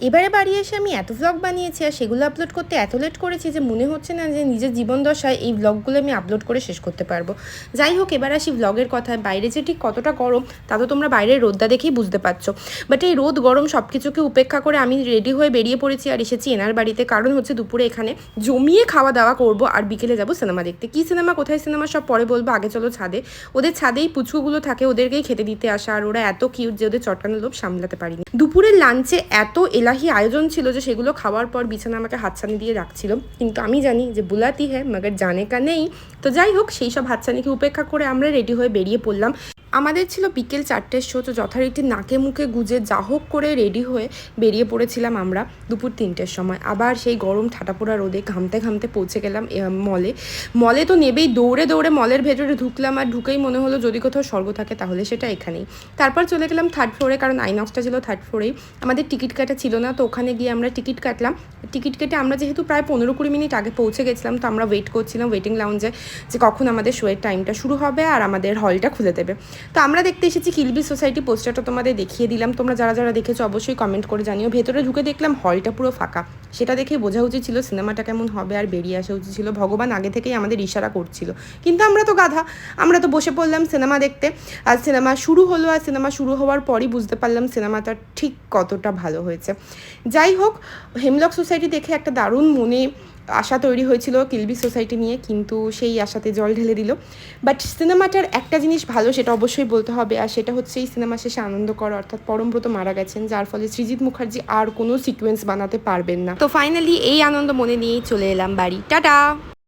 এবারে বাড়ি এসে আমি এত ভ্লগ বানিয়েছি আর সেগুলো আপলোড করতে এত লেট করেছি যে মনে হচ্ছে না যে নিজের জীবন দশায় এই ভ্লগগুলো আমি আপলোড করে শেষ করতে পারব। যাই হোক, এবার আসি ভ্লগের কথায়। বাইরে যে ঠিক কতটা গরম, তা তো তোমরা বাইরের রোদটা দেখেই বুঝতে পারছ। বাট এই রোদ গরম সব কিছুকে উপেক্ষা করে আমি রেডি হয়ে বেরিয়ে পড়েছি আর এসেছি এনার বাড়িতে। কারণ হচ্ছে দুপুরে এখানে জমিয়ে খাওয়া দাওয়া করব আর বিকেলে যাব সিনেমা দেখতে। কী সিনেমা কোথায় সিনেমা সব পরে বলব? আগে চলো ছাদে। ওদের ছাদেই পুচকুগুলো থাকে, ওদেরকেই খেতে দিতে আসা। আর ওরা এত কিউট যে ওদের চটকানো লোভ সামলাতে পারিনি। দুপুরের লাঞ্চে এত এলাহি আয়োজন ছিল যে সেগুলো খাওয়ার পর বিছানা আমাকে হাতছানি দিয়ে রাখছিল। কিন্তু আমি জানি যে বুলাতি হ্যাঁ মগর জানে কা নেই। তো যাই হোক, সেই সব হাতছানিকে উপেক্ষা করে আমরা রেডি হয়ে বেরিয়ে পড়লাম। আমাদের ছিল বিকেল চারটের শো তো যথারীতি নাকে মুখে গুজে যা হোক করে রেডি হয়ে বেরিয়ে পড়েছিলাম আমরা দুপুর তিনটের সময়। আবার সেই গরম ঠাটাপোড়া রোদে ঘামতে ঘামতে পৌঁছে গেলাম মলে মলে তো নেবেই, দৌড়ে দৌড়ে মলের ভেতরে ঢুকলাম, আর ঢুকেই মনে হলো যদি কোথাও স্বর্গ থাকে তাহলে সেটা এখানেই। তারপর চলে গেলাম থার্ড ফ্লোরে কারণ আইনক্সটা ছিল থার্ড ফ্লোরেই আমাদের টিকিট কাটা ছিল না, তো ওখানে গিয়ে আমরা টিকিট কাটলাম। টিকিট কেটে আমরা যেহেতু প্রায় পনেরো কুড়ি মিনিট আগে পৌঁছে গেছিলাম, তো আমরা ওয়েট করছিলাম ওয়েটিং লাউঞ্জে যে কখন আমাদের শোয়ের টাইমটা শুরু হবে, আর আমাদের হলটা খুলে দেবে। তো আমরা দেখতে এসেছি কিলবি সোসাইটি পোস্টারটা তোমাদের দেখিয়ে দিলাম। তোমরা যারা যারা দেখেছ অবশ্যই কমেন্ট করে জানিও। ভেতরে ঢুকে দেখলাম হলটা পুরো ফাঁকা। সেটা দেখে বোঝা উচিত ছিল সিনেমাটা কেমন হবে আর বেরিয়ে আসা উচিত ছিল। ভগবান আগে থেকেই আমাদের ইশারা করছিল। কিন্তু আমরা তো গাধা। আমরা তো বসে পড়লাম সিনেমা দেখতে। আর সিনেমা শুরু হলো আর সিনেমা শুরু হওয়ার পরই বুঝতে পারলাম সিনেমাটা ঠিক কতটা ভালো হয়েছে। যাই হোক হেমলক সোসাইটি দেখে একটা দারুণ মনে আশা তৈরি হয়েছিল কিলবি সোসাইটি নিয়ে, কিন্তু সেই আশাতে জল ঢেলে দিল। বাট সিনেমাটার একটা জিনিস ভালো, সেটা অবশ্যই বলতে হবে, আর সেটা হচ্ছে এই সিনেমা শেষে আনন্দ কর অর্থাৎ পরমব্রত মারা গেছেন, যার ফলে সৃজিৎ মুখার্জি আর কোনো সিকোয়েন্স বানাতে পারবেন না। তো ফাইনালি এই আনন্দ মনে নিয়েই চলে এলাম বাড়ি। টাটা!